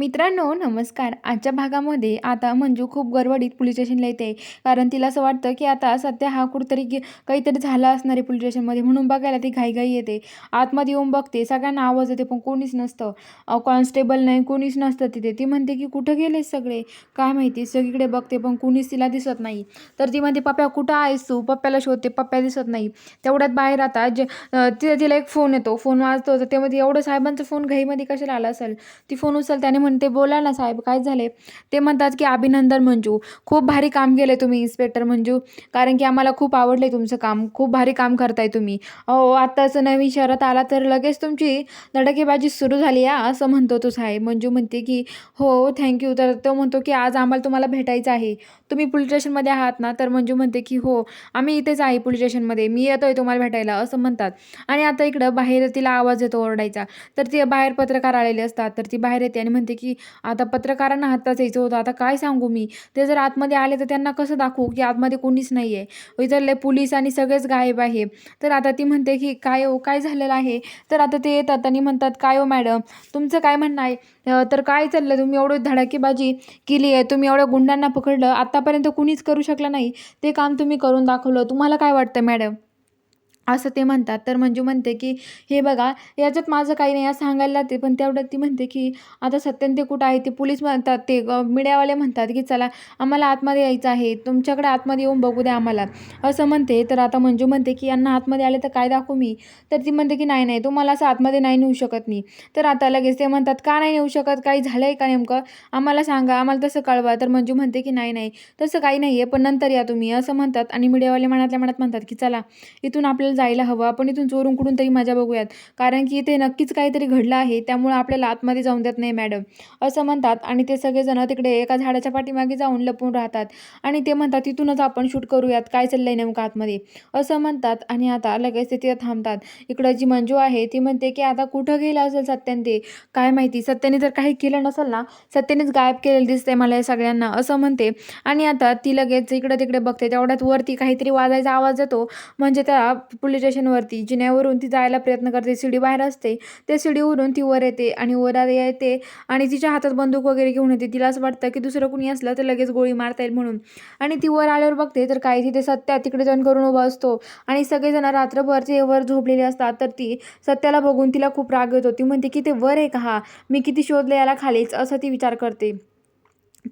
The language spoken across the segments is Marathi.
मित्रांनो नमस्कार. आजच्या भागामध्ये आता मंजू खूप गडबडीत पोलीस स्टेशनला येते. कारण तिला असं वाटतं की आता सध्या हा कुठेतरी काहीतरी झाला असणार आहे पोलीस स्टेशनमध्ये म्हणून बघायला ती घाईघाई येते. आतमध्ये येऊन बघते. सगळ्यांना आवाज येते पण कोणीच नसतं. कॉन्स्टेबल नाही कोणीच नसतं तिथे. ती म्हणते की कुठं गेले सगळे? काय माहिती सगळीकडे बघते पण कोणीच तिला दिसत नाही. तर ती म्हणते पप्प्या कुठं आहेस तू? पप्प्याला शोधते पप्प्या दिसत नाही. तेवढ्यात बाहेर आता जे तिला तिला एक फोन येतो. फोन वाजतो. तर त्यामध्ये एवढं साहेबांचा फोन घाईमध्ये कशाला आला असेल? ती फोन उचल त्याने म्हणते बोला ना साहेब काय झाले ते म्हणतात की अभिनंदन मंजू खूप भारी काम केलं तुम्ही इन्स्पेक्टर मंजू. कारण की आम्हाला खूप आवडलं तुमचं काम खूप भारी काम करताय तुम्ही. अहो आत्ताच नवीन शहरात आला तर लगेच तुमची धडकेबाजी सुरू झाली या असं म्हणतो तो साहेब. मंजू म्हणते की हो थँक्यू तर तो म्हणतो की आज आम्हाला तुम्हाला भेटायचं आहे. तुम्ही पोलीस स्टेशनमध्ये आहात ना तर मंजू म्हणते की हो आम्ही इथेच आहे पोलीस स्टेशनमध्ये मी येतोय तुम्हाला भेटायला असं म्हणतात. आणि आता इकडं बाहेर तिला आवाज येतो ओरडायचा. तर ती बाहेर पत्रकार आलेले असतात. तर ती बाहेर येते आणि म्हणते की आता पत्रकारांना हातात यायचं होतं. आता काय सांगू मी? ते जर आतमध्ये आले तर त्यांना कसं दाखवू की आतमध्ये कोणीच नाही आहे इथले पोलीस आणि सगळेच गायब आहे. तर आता ती म्हणते की काय हो? काय झालेलं आहे? तर आता ते येतात आणि म्हणतात काय हो मॅडम? तुमचं काय म्हणणं आहे? तर काय चाललं तुम्ही एवढं धडाकेबाजी केली आहे तुम्ही एवढ्या गुंडांना पकडलं. आत्तापर्यंत कुणीच करू शकलं नाही. ते काम तुम्ही करून दाखवलं. तुम्हाला काय वाटतं मॅडम? असं ते म्हणतात. तर मंजू म्हणते की हे बघा याच्यात माझं काही नाही असं सांगायला ते पण तेवढ्यात ती म्हणते की आता सत्यन ते कुठं आहे? ते पोलीस म्हणतात ते मीडियावाले म्हणतात की चला आम्हाला आतमध्ये यायचं आहे. तुमच्याकडे आतमध्ये येऊन बघू द्या आम्हाला. असं म्हणते. तर आता मंजू म्हणते की यांना आतमध्ये आले तर काय दाखवू मी? तर ती म्हणते की नाही नाही तुम्हाला असं आतमध्ये नाही नेऊ शकत मी. तर आता लगेच ते म्हणतात का नाही नेऊ शकत? काही झालं आहे का नेमकं? आम्हाला सांगा आम्हाला तसं कळवा. तर मंजू म्हणते की नाही नाही तसं काही नाही आहे पण नंतर या तुम्ही. असं म्हणतात. आणि मीडियावाले मनातल्या मनात म्हणतात की चला इथून आपल्याला जायला हवं. आपण इथून चोरून कुठून तरी मजा बघूयात. कारण की इथे नक्कीच काहीतरी घडलं आहे. त्यामुळे आपल्याला आतमध्ये जाऊन देत नाही मॅडम असं म्हणतात आणि ते सगळेजण तिकडे एका झाडाच्या पाठीमागे जाऊन लपून राहतात. आणि ते म्हणतात तिथूनच आपण शूट करूयात. काय चाललंय नेमकं आतमध्ये? असं म्हणतात आणि आता लगेच ते तिथे थांबतात. इकडं जी मंजू आहे ती म्हणते की आता कुठं गेलं असेल सत्यान? ते काय माहिती. सत्याने जर काही केलं नसेल ना सत्यानेच गायब केलेलं दिसतंय मला या सगळ्यांना. असं म्हणते. आणि आता ती लगेच इकडं तिकडे बघते. तेवढ्यात वरती काहीतरी वाजायचा आवाज येतो. म्हणजे त्या पोलीस स्टेशनवरती जिन्यावरून ती जायला प्रयत्न करते. शिडी बाहेर असते. त्या शिडीवरून ती वर येते आणि वर येते आणि तिच्या हातात बंदूक वगैरे घेऊन येते. तिला असं वाटतं की दुसरं कुणी असलं तर लगेच गोळी मारता येईल म्हणून. आणि ती वर आल्यावर बघते तर काही तिथे सत्या तिकडे जण करून उभा असतो. आणि सगळेजण रात्रभर ते वर झोपलेले असतात. तर ती सत्याला बघून तिला खूप राग येतो. ती म्हणते की ते वर आहे का? हा मी किती शोधले याला खालीच असं ती विचार करते.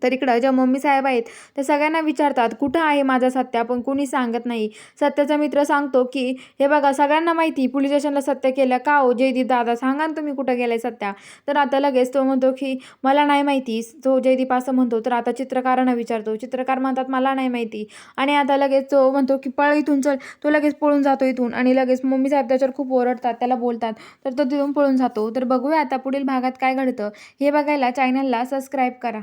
तर इकडं ज्या मम्मी साहेब आहेत त्या सगळ्यांना विचारतात कुठं आहे माझा सत्या? पण कोणी सांगत नाही. सत्याचा मित्र सांगतो की हे बघा सगळ्यांना माहिती पोलीस स्टेशनला सत्य केलं का हो? जयदीप दादा सांगा ना तुम्ही कुठं गेलाय सत्या? तर आता लगेच तो म्हणतो की मला नाही माहिती. तो जयदीप असं म्हणतो तर आता चित्रकारांना विचारतो. चित्रकार म्हणतात मला नाही माहिती. आणि आता लगेच तो म्हणतो की पळ इथून चल. तो लगेच पळून जातो इथून आणि लगेच मम्मी साहेब त्याच्यावर खूप ओरडतात त्याला बोलतात. तर तो तिथून पळून जातो. तर बघूया आता पुढील भागात काय घडतं. हे बघायला चॅनलला सबस्क्राईब करा.